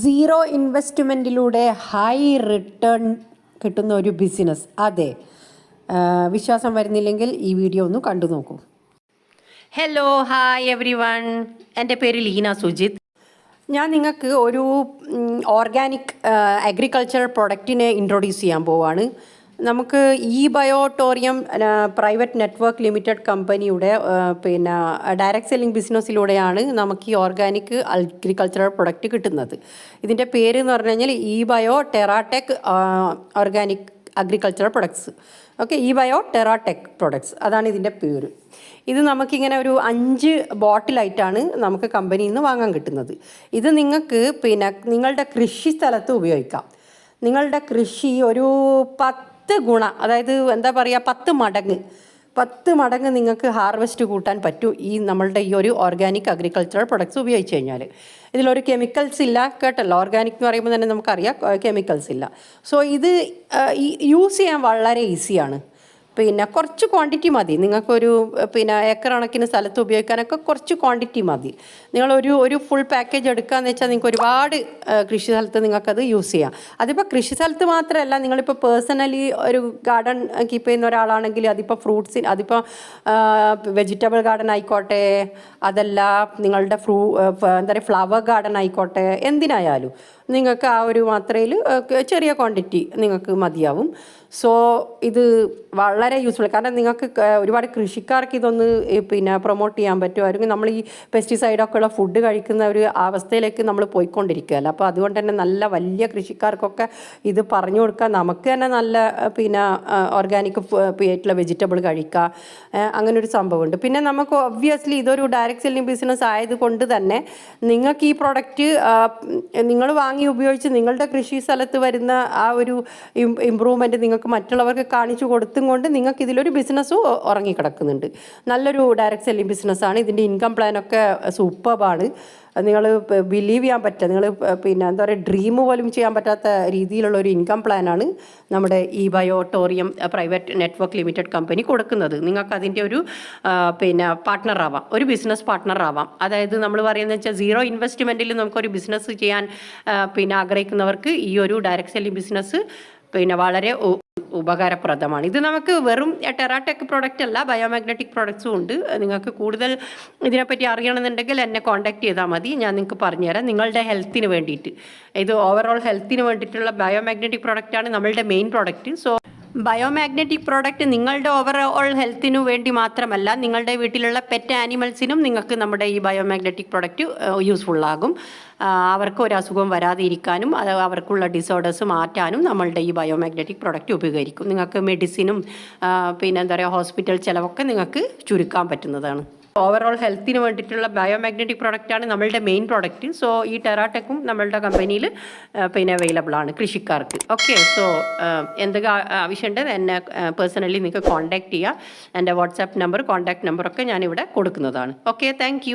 Zero ഇൻവെസ്റ്റ്മെന്റിലൂടെ high return കിട്ടുന്ന ഒരു business. അതെ. വിശ്വാസം വരുന്നില്ലെങ്കിൽ ഈ വീഡിയോ ഒന്ന് കണ്ടു നോക്കൂ. ഹലോ ഹായ് എവ്രി വൺ എന്റെ പേര് ലീന സുജിത്. ഞാൻ നിങ്ങൾക്ക് ഒരു ഓർഗാനിക് അഗ്രികൾച്ചർ പ്രൊഡക്റ്റിനെ ഇൻട്രൊഡ്യൂസ് ചെയ്യാൻ പോവാണ്. നമുക്ക് ഈ ബയോട്ടോറിയം പ്രൈവറ്റ് നെറ്റ്വർക്ക് ലിമിറ്റഡ് കമ്പനിയുടെ പിന്നെ ഡയറക്റ്റ് സെല്ലിംഗ് ബിസിനസ്സിലൂടെയാണ് നമുക്ക് ഈ ഓർഗാനിക് അഗ്രികൾച്ചറൽ പ്രൊഡക്റ്റ് കിട്ടുന്നത്. ഇതിന്റെ പേര് എന്ന് പറഞ്ഞു കഴിഞ്ഞാൽ ഈ bio Terratech organic agricultural products. Okay ഈ ബയോ ടെറാടെക് പ്രൊഡക്ട്സ്. അതാണ് ഇതിന്റെ പേര്. ഇത് നമുക്കിങ്ങനെ ഒരു അഞ്ച് ബോട്ടിലായിട്ടാണ് നമുക്ക് കമ്പനിയിൽ നിന്ന് വാങ്ങാൻ കിട്ടുന്നത്. ഇത് നിങ്ങൾക്ക് പിന്നെ നിങ്ങളുടെ കൃഷി സ്ഥലത്ത് ഉപയോഗിക്കാം. നിങ്ങളുടെ കൃഷി ഒരു പത്ത് ഗുണ അതായത് എന്താ പറയുക പത്ത് മടങ്ങ്. പത്ത് മടങ്ങ് നിങ്ങൾക്ക് ഹാർവെസ്റ്റ് കൂട്ടാൻ പറ്റും ഈ നമ്മളുടെ ഈ ഒരു ഓർഗാനിക് അഗ്രികൾച്ചറൽ പ്രൊഡക്ട്സ് ഉപയോഗിച്ച് കഴിഞ്ഞാൽ ഇതിലൊരു കെമിക്കൽസ് ഇല്ല കേട്ടല്ലോ? ഓർഗാനിക് എന്ന് പറയുമ്പോൾ തന്നെ നമുക്കറിയാം കെമിക്കൽസ് ഇല്ല. സോ ഇത് യൂസ് ചെയ്യാൻ വളരെ ഈസിയാണ്. പിന്നെ കുറച്ച് ക്വാണ്ടിറ്റി മതി. നിങ്ങൾക്കൊരു പിന്നെ ഏക്കർ കണക്കിന് സ്ഥലത്ത് ഉപയോഗിക്കാനൊക്കെ കുറച്ച് ക്വാണ്ടിറ്റി മതി. നിങ്ങളൊരു ഒരു ഫുൾ പാക്കേജ് എടുക്കുകയെന്ന് വെച്ചാൽ നിങ്ങൾക്ക് ഒരുപാട് കൃഷി സ്ഥലത്ത് നിങ്ങൾക്കത് യൂസ് ചെയ്യാം. അതിപ്പോൾ കൃഷി സ്ഥലത്ത് മാത്രമല്ല നിങ്ങളിപ്പോൾ പേഴ്സണലി ഒരു ഗാർഡൻ കീപ്പ് ചെയ്യുന്ന ഒരാളാണെങ്കിൽ അതിപ്പോൾ ഫ്രൂട്ട്സിന് അതിപ്പോൾ വെജിറ്റബിൾ ഗാർഡൻ ആയിക്കോട്ടെ അതല്ല നിങ്ങളുടെ ഫ്രൂ എന്താ പറയുക ഫ്ലവർ ഗാർഡൻ ആയിക്കോട്ടെ എന്തിനായാലും നിങ്ങൾക്ക് ആ ഒരു മാത്രയിൽ ചെറിയ ക്വാണ്ടിറ്റി നിങ്ങൾക്ക് മതിയാവും. സോ ഇത് വളരെ യൂസ്ഫുൾ കാരണം നിങ്ങൾക്ക് ഒരുപാട് കൃഷിക്കാർക്ക് ഇതൊന്ന് പിന്നെ പ്രൊമോട്ട് ചെയ്യാൻ പറ്റുമായിരുന്നു നമ്മൾ ഈ പെസ്റ്റിസൈഡൊക്കെ ഉള്ള ഫുഡ് കഴിക്കുന്ന ഒരു അവസ്ഥയിലേക്ക് നമ്മൾ പോയിക്കൊണ്ടിരിക്കുകയല്ല. അപ്പോൾ അതുകൊണ്ട് തന്നെ നല്ല വലിയ കൃഷിക്കാർക്കൊക്കെ ഇത് പറഞ്ഞു കൊടുക്കുക. നമുക്ക് തന്നെ നല്ല പിന്നെ ഓർഗാനിക് ആയിട്ടുള്ള വെജിറ്റബിൾ കഴിക്കുക. അങ്ങനെ ഒരു സംഭവമുണ്ട്. പിന്നെ നമുക്ക് ഒബ്വിയസ്ലി ഇതൊരു ഡയറക്റ്റ് സെല്ലിംഗ് ബിസിനസ് ആയതുകൊണ്ട് തന്നെ നിങ്ങൾക്ക് ഈ പ്രൊഡക്റ്റ് നിങ്ങൾ വാങ്ങി ഉപയോഗിച്ച് നിങ്ങളുടെ കൃഷി സ്ഥലത്ത് വരുന്ന ആ ഒരു ഇമ്പ്രൂവ്മെന്റ് നിങ്ങൾക്ക് മറ്റുള്ളവർക്ക് കാണിച്ചു കൊടുത്തും കൊണ്ട് നിങ്ങൾക്ക് ഇതിലൊരു ബിസിനസ്സും ഉറങ്ങിക്കിടക്കുന്നുണ്ട്. നല്ലൊരു ഡയറക്റ്റ് സെല്ലിംഗ് ബിസിനസ്സാണ് ഇതിന്റെ ഇൻകം പ്ലാനൊക്കെ സൂപ്പർബാണ് നിങ്ങൾ ബിലീവ് ചെയ്യാൻ പറ്റുക. നിങ്ങൾ പിന്നെ എന്താ പറയുക ഡ്രീം പോലും ചെയ്യാൻ പറ്റാത്ത രീതിയിലുള്ള ഒരു ഇൻകം പ്ലാനാണ് നമ്മുടെ ഈ ബയോട്ടോറിയം പ്രൈവറ്റ് നെറ്റ്വർക്ക് ലിമിറ്റഡ് കമ്പനി കൊടുക്കുന്നത്. നിങ്ങൾക്ക് അതിന്റെ ഒരു പിന്നെ പാർട്ട്ണർ ആവാം. ഒരു ബിസിനസ് പാർട്ട്ണർ ആവാം. അതായത് നമ്മൾ പറയുന്നത് വെച്ചാൽ സീറോ ഇൻവെസ്റ്റ്മെന്റിൽ നമുക്കൊരു ബിസിനസ് ചെയ്യാൻ പിന്നെ ആഗ്രഹിക്കുന്നവർക്ക് ഈ ഒരു ഡയറക്റ്റ് സെല്ലിംഗ് ബിസിനസ് പിന്നെ വളരെ ഉപകാരപ്രദമാണ്. ഇത് നമുക്ക് വെറും ടെറാടെക് പ്രോഡക്റ്റ് അല്ല ബയോമാഗ്നറ്റിക് പ്രോഡക്ട്സും ഉണ്ട്. നിങ്ങൾക്ക് കൂടുതൽ ഇതിനെപ്പറ്റി അറിയണമെന്നുണ്ടെങ്കിൽ എന്നെ കോൺടാക്ട് ചെയ്താൽ മതി. ഞാൻ നിങ്ങൾക്ക് പറഞ്ഞുതരാം. നിങ്ങളുടെ ഹെൽത്തിന് വേണ്ടിയിട്ട്. ഇത് ഓവറോൾ ഹെൽത്തിന് വേണ്ടിയിട്ടുള്ള ബയോമാഗ്നറ്റിക് പ്രോഡക്റ്റാണ് നമ്മളുടെ main product so biomagnetic product നിങ്ങളുടെ ഓവറോൾ ഹെൽത്തിനു വേണ്ടി മാത്രമല്ല നിങ്ങളുടെ വീട്ടിലുള്ള പെറ്റ് ആനിമൽസിനും നിങ്ങൾക്ക് നമ്മുടെ ഈ ബയോമാഗ്നറ്റിക് പ്രോഡക്റ്റ് യൂസ്ഫുൾ ആകും. അവർക്ക് ഒരു അസുഖം വരാതെ ഇരിക്കാനും അത് അവർക്കുള്ള ഡിസോർഡേഴ്സ് മാറ്റാനും നമ്മളുടെ ഈ ബയോമാഗ്നറ്റിക് പ്രോഡക്റ്റ് ഉപകരിക്കും. നിങ്ങൾക്ക് മെഡിസിനും പിന്നെ എന്താ പറയുക ഹോസ്പിറ്റൽ ചിലവൊക്കെ നിങ്ങൾക്ക് ചുരുക്കാൻ പറ്റുന്നതാണ്. ഓവറോൾ ഹെൽത്തിന് വേണ്ടിയിട്ടുള്ള ബയോമാഗ്നറ്റിക് ആണ് നമ്മളുടെ മെയിൻ പ്രോഡക്റ്റ് സോ ഈ ടെറാടെക്കും നമ്മളുടെ കമ്പനിയിൽ പിന്നെ അവൈലബിൾ ആണ് കൃഷിക്കാർക്ക്. ഓക്കെ സോ എന്തൊക്കെ ആവശ്യമുണ്ട് എന്നെ പേഴ്സണലി നിങ്ങൾക്ക് കോൺടാക്ട് ചെയ്യുക എന്റെ വാട്സാപ്പ് നമ്പർ കോൺടാക്ട് നമ്പറൊക്കെ ഞാനിവിടെ കൊടുക്കുന്നതാണ്. Okay thank